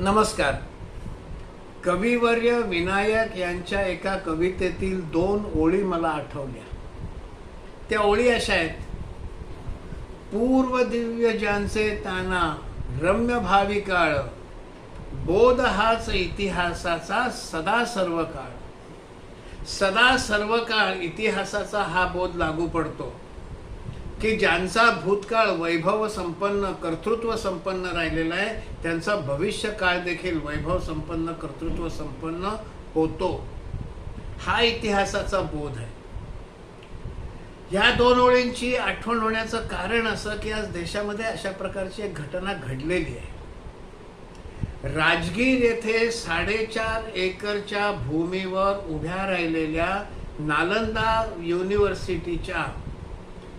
नमस्कार. कविवर्य विनायक यांच्या एका कवितेतील दोन ओळी मला आठवल्या. त्या ओळी अशा आहेत. पूर्व दिव्य ज्यांचे ताना रम्य भावी काळ बोध हाच इतिहासाचा सदा सर्व काळ. सदा सर्व काळ इतिहासाचा हा बोध लागू पडतो. की ज्यांचा भूतकाळ वैभव संपन्न कर्तृत्व संपन्न राहिलेला आहे त्यांचा भविष्य काळ देखील वैभव संपन्न कर्तृत्व संपन्न होतो. हा इतिहासाचा बोध आहे. या दोन ओळींची आठवण होण्याचं कारण असं की आज देशामध्ये अशा प्रकारची एक घटना घडलेली आहे. राजगीर येथे साडेचार एकरच्या भूमीवर उभ्या राहिलेल्या नालंदा युनिव्हर्सिटीच्या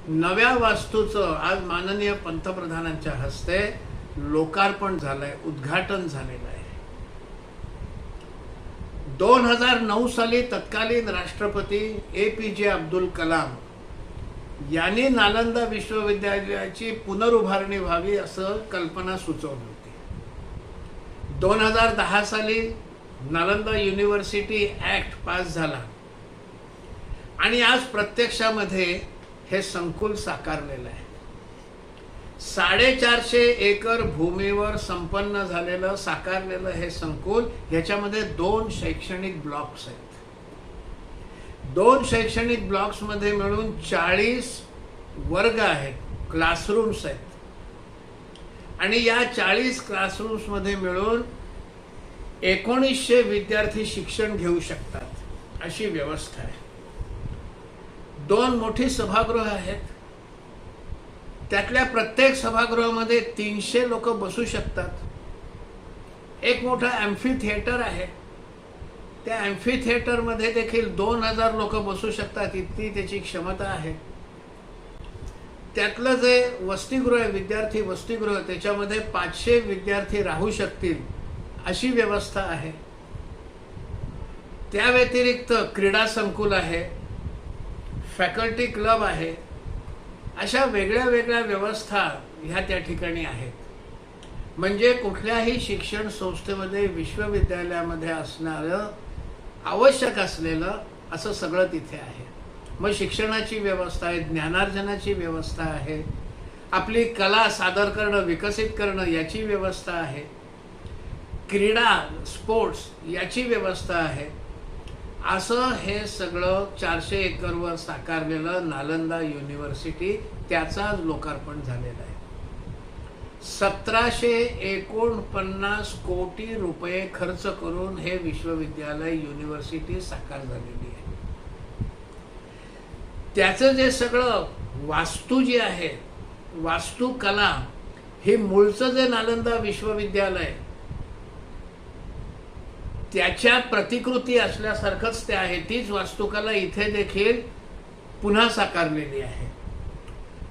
नव्या वास्तूचं आज माननीय पंतप्रधानांच्या हस्ते लोकार्पण झालंय उद्घाटन झालेलं आहे. दोन हजार नऊ साली तत्कालीन राष्ट्रपती ए पी जे अब्दुल कलाम यांनी नालंदा विश्वविद्यालयाची पुनरुभारणी व्हावी असं कल्पना सुचवली होती. दोन हजार दहा साली नालंदा युनिव्हर्सिटी ऍक्ट पास झाला. आणि आज प्रत्यक्षामध्ये हे संकुल साकारलेलं आहे. साडेचारशे एकर भूमीवर संपन्न झालेलं साकारलेलं हे संकुल ह्याच्यामध्ये दोन शैक्षणिक ब्लॉक्स आहेत. दोन शैक्षणिक ब्लॉक्समध्ये मिळून चाळीस वर्ग आहेत क्लासरूम्स आहेत. आणि या चाळीस क्लासरूम्समध्ये मिळून एकोणीसशे विद्यार्थी शिक्षण घेऊ शकतात अशी व्यवस्था आहे. दोन मोठी सभागृह आहेत. त्यातल्या प्रत्येक सभागृहामध्ये तीनशे लोक बसू शकतात. एक मोठं ॲम्फी थिएटर आहे. त्या ॲम्फी थिएटरमध्ये देखील दोन हजार लोक बसू शकतात इतकी त्याची क्षमता आहे. त्यातलं जे वसतिगृह आहे विद्यार्थी वसतिगृह त्याच्यामध्ये पाचशे विद्यार्थी राहू शकतील अशी व्यवस्था आहे. त्या व्यतिरिक्त क्रीडा संकुल आहे. फॅकल्टी क्लब आहे. अशा वेगळ्या वेगळ्या व्यवस्था ह्या त्या ठिकाणी आहेत. म्हणजे कुठल्याही शिक्षण संस्थेमध्ये विश्वविद्यालयामध्ये असणारं आवश्यक असलेलं असं सगळं तिथे आहे. मग शिक्षणाची व्यवस्था आहे ज्ञानार्जनाची व्यवस्था आहे. आपली कला सादर करणं विकसित करणं याची व्यवस्था आहे. क्रीडा स्पोर्ट्स याची व्यवस्था आहे. असं हे सगळं चारशे एकरवर साकारलेलं नालंदा युनिव्हर्सिटी त्याचा लोकार्पण झालेलं आहे. सतराशे एकोणपन्नास कोटी रुपये खर्च करून हे विश्वविद्यालय युनिव्हर्सिटी साकार झालेली आहे. त्याचं जे सगळं वास्तू जी आहे वास्तुकला हे मूळचं जे नालंदा विश्वविद्यालय त्याच्या प्रतिकृती असल्यासारखंच ते आहे. तीच वास्तुकला इथे देखील पुन्हा साकारलेली आहे.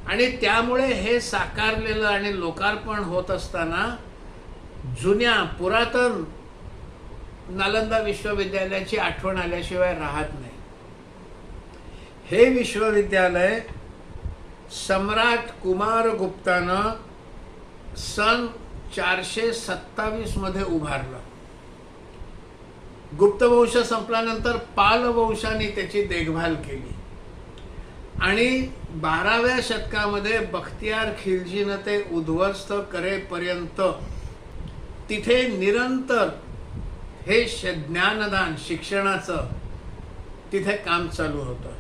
आणि त्यामुळे हे साकारलेलं आणि लोकार्पण होत असताना जुन्या पुरातन नालंदा विश्वविद्यालयाची आठवण आल्याशिवाय राहत नाही. हे विश्वविद्यालय सम्राट कुमार गुप्तानं सन चारशे सत्तावीसमध्ये उभारलं. गुप्तवंश संपल्यानंतर पालवंशाने त्याची देखभाल केली. आणि बाराव्या शतकामध्ये बख्तियार खिलजीनं ते उद्ध्वस्त करेपर्यंत तिथे निरंतर हे श- ज्ञानदान शिक्षणाचं तिथे काम चालू होतं.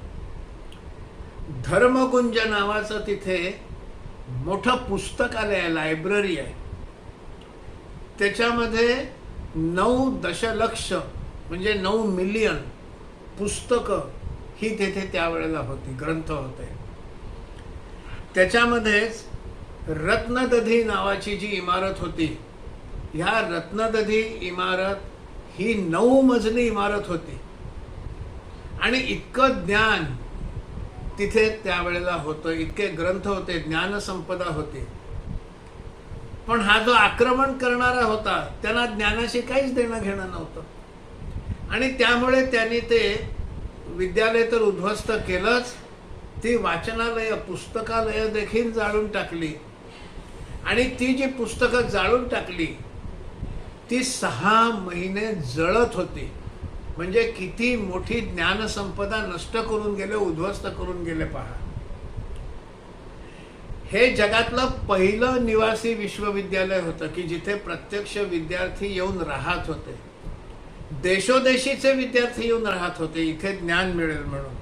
धर्मगुंज नावाचं तिथे मोठं पुस्तकालय आहे लायब्ररी आहे. त्याच्यामध्ये नऊ दशलक्ष म्हणजे नऊ मिलियन पुस्तकं ही तेथे त्यावेळेला होती ग्रंथ होते. त्याच्यामध्येच रत्नदधी नावाची जी इमारत होती ह्या रत्नदधी इमारत ही नऊ मजली इमारत होती. आणि इतकं ज्ञान तिथे त्यावेळेला होतं इतके ग्रंथ होते ज्ञानसंपदा होती. पण हा जो आक्रमण करणारा होता त्यांना ज्ञानाशी काहीच देणं घेणं नव्हतं. आणि त्यामुळे त्यांनी ते विद्यालय तर उद्ध्वस्त केलंच. ती वाचनालय पुस्तकालय देखील जाळून टाकली. आणि ती जी पुस्तकं जाळून टाकली ती सहा महिने जळत होती. म्हणजे किती मोठी ज्ञानसंपदा नष्ट करून गेले उद्ध्वस्त करून गेले पहा. हे जगातलं पहिलं निवासी विश्वविद्यालय होतं की जिथे प्रत्यक्ष विद्यार्थी येऊन राहत होते. देशोदेशीचे विद्यार्थी येऊन राहत होते. इथे ज्ञान मिळेल म्हणून.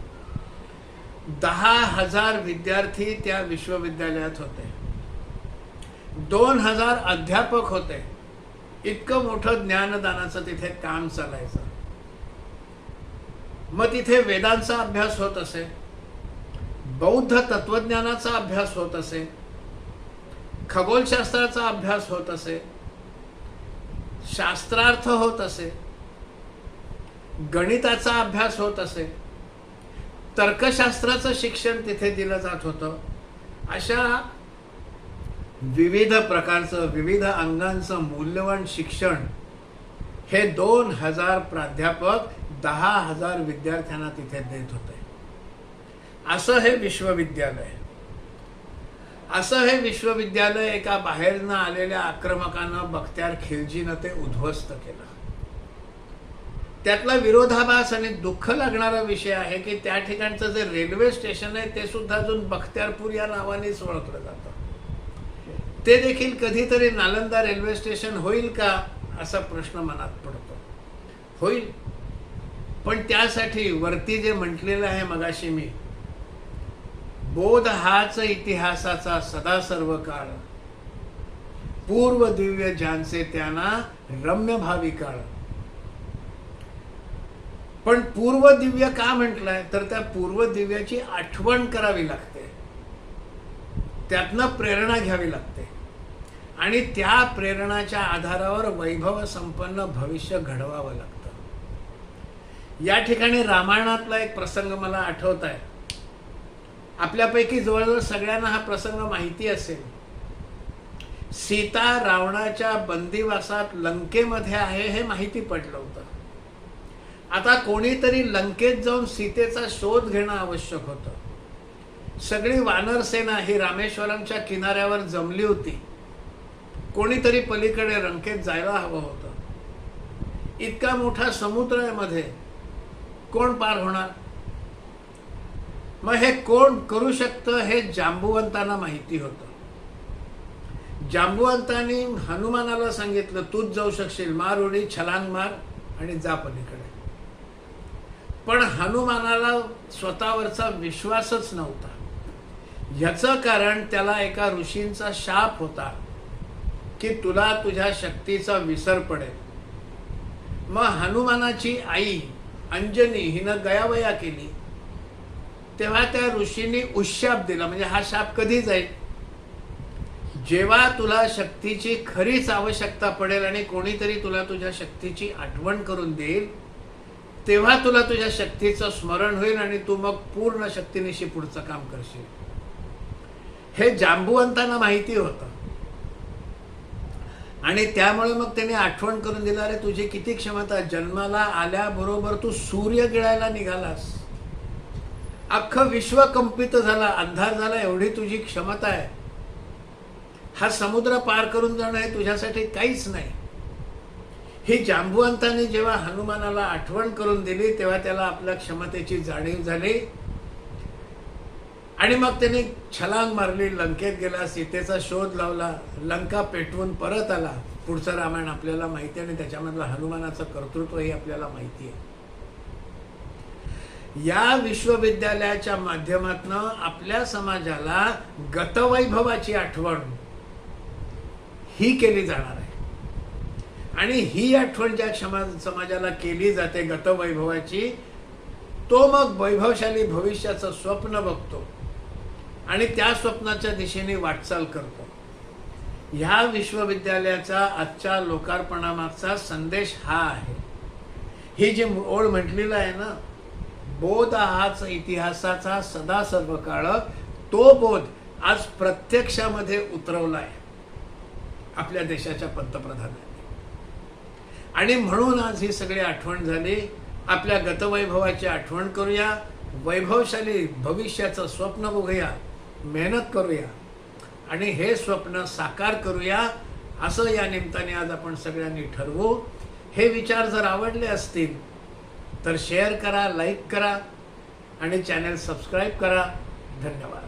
दहा हजार विद्यार्थी त्या विश्वविद्यालयात होते. दोन हजार अध्यापक होते. इतकं मोठं ज्ञानदानाचं तिथे काम चालायचं. मग तिथे वेदांचा अभ्यास होत असे. बौद्ध तत्वज्ञानाचा अभ्यास होत असे. खगोलशास्त्राचा अभ्यास होत असे. शास्त्रार्थ होत असे. गणिताचा अभ्यास होत असे. तर्कशास्त्राचं शिक्षण तिथे दिलं जात होतं. अशा विविध प्रकारचं विविध अंगांचं मूल्यवान शिक्षण हे दोन हजार प्राध्यापक दहा हजार विद्यार्थ्यांना तिथे देत होते. असं हे विश्वविद्यालय. असं हे विश्वविद्यालय एका बाहेरनं आलेल्या आक्रमकानं बख्त्यार खिलजीनं ते उद्ध्वस्त केलं. त्यातला विरोधाभास आणि दुःख लागणारा विषय आहे की त्या ठिकाणचं जे रेल्वे स्टेशन आहे ते सुद्धा अजून बख्त्यारपूर या नावानेच ओळखलं जातं. ते देखील कधीतरी नालंदा रेल्वे स्टेशन होईल का असा प्रश्न मनात पडतो. होईल. पण त्यासाठी वरती जे म्हटलेलं आहे मगाशी मी बोध हाच इतिहासाचा सदा सर्व काळ. पूर्व दिव्य ज्यांचे त्यांना रम्य भावी काळ. पण पूर्व दिव्य का म्हटलंय? तर त्या पूर्व दिव्याची आठवण करावी लागते. त्यातनं प्रेरणा घ्यावी लागते. आणि त्या प्रेरणाच्या आधारावर वैभव संपन्न भविष्य घडवावं लागतं. या ठिकाणी रामायणातला एक प्रसंग मला आठवत आहे आपल्यापैकी जवळजवळ सगळ्यांना हा प्रसंग माहिती असेल. सीता रावणाच्या बंदिवासात लंकेमध्ये आहे हे माहिती पडलं होतं. आता कोणीतरी लंकेत जाऊन सीतेचा शोध घेणं आवश्यक होतं. सगळी वानर सेना ही रामेश्वरमच्या किनाऱ्यावर जमली होती. कोणीतरी पलीकडे लंकेत जायला हवं होतं. इतका मोठा समुद्र आहे मध्ये कोण पार होणार? मग हे कोण करू शकतं हे जांबुवंतांना माहिती होतं. जांबुवंतांनी हनुमानाला सांगितलं तूच जाऊ शकशील मार उडी छलांग मार आणि जा पलीकडे. पण हनुमानाला स्वतःवरचा विश्वासच नव्हता. ह्याचं कारण त्याला एका ऋषींचा शाप होता की तुला तुझ्या शक्तीचा विसर पडेल. मग हनुमानाची आई अंजनी हिनं गयावया केली. तेव्हा त्या ऋषींनी उशाप दिला म्हणजे हा शाप कधी जाईल? जेव्हा तुला शक्तीची खरीच आवश्यकता पडेल आणि कोणीतरी तुला तुझ्या शक्तीची आठवण करून देईल तेव्हा तुला तुझ्या शक्तीचं स्मरण होईल आणि तू मग पूर्ण शक्तीनिशी पुढचं काम करशील. हे जांबुवंतांना माहिती होतं. आणि त्यामुळे मग त्याने आठवण करून दिलं अरे तुझी किती क्षमता जन्माला आल्याबरोबर तू सूर्य गिळायला निघालास. अख्खं विश्व कंपित झाला अंधार झाला एवढी तुझी क्षमता आहे. हा समुद्र पार करून जाणं हे तुझ्यासाठी काहीच नाही. ही जांबुवंताने जेव्हा हनुमानाला आठवण करून दिली तेव्हा त्याला आपल्या क्षमतेची जाणीव झाली. आणि मग त्याने छलांग मारली लंकेत गेला सीतेचा शोध लावला लंका पेटवून परत आला. पुढचं रामायण आपल्याला माहिती आहे आणि त्याच्यामधलं हनुमानाचं कर्तृत्वही आपल्याला माहिती आहे. या विश्वविद्यालयाच्या माध्यमातनं आपल्या समाजाला गतवैभवाची आठवण ही केली जाणार आहे. आणि ही आठवण ज्या क्षमा समाजाला केली जाते गतवैभवाची तो मग वैभवशाली भविष्याचं स्वप्न बघतो आणि त्या स्वप्नाच्या दिशेने वाटचाल करतो. ह्या विश्वविद्यालयाचा आजच्या लोकार्पणामागचा संदेश हा आहे. ही जी ओळ म्हटलेलं आहे ना बोध हाच इतिहासाचा सदा सर्व काळ तो बोध आज प्रत्यक्षामध्ये उतरवला आहे आपल्या देशाच्या पंतप्रधानांनी. आणि म्हणून आज ही सगळी आठवण झाली. आपल्या गतवैभवाची आठवण करूया. वैभवशाली भविष्याचं स्वप्न बघूया. मेहनत करूया. आणि हे स्वप्न साकार करूया. असं या निमित्ताने आज आपण सगळ्यांनी ठरवू. हे विचार जर आवडले असतील तर शेअर करा लाईक करा आणि चॅनल सबस्क्राईब करा. धन्यवाद.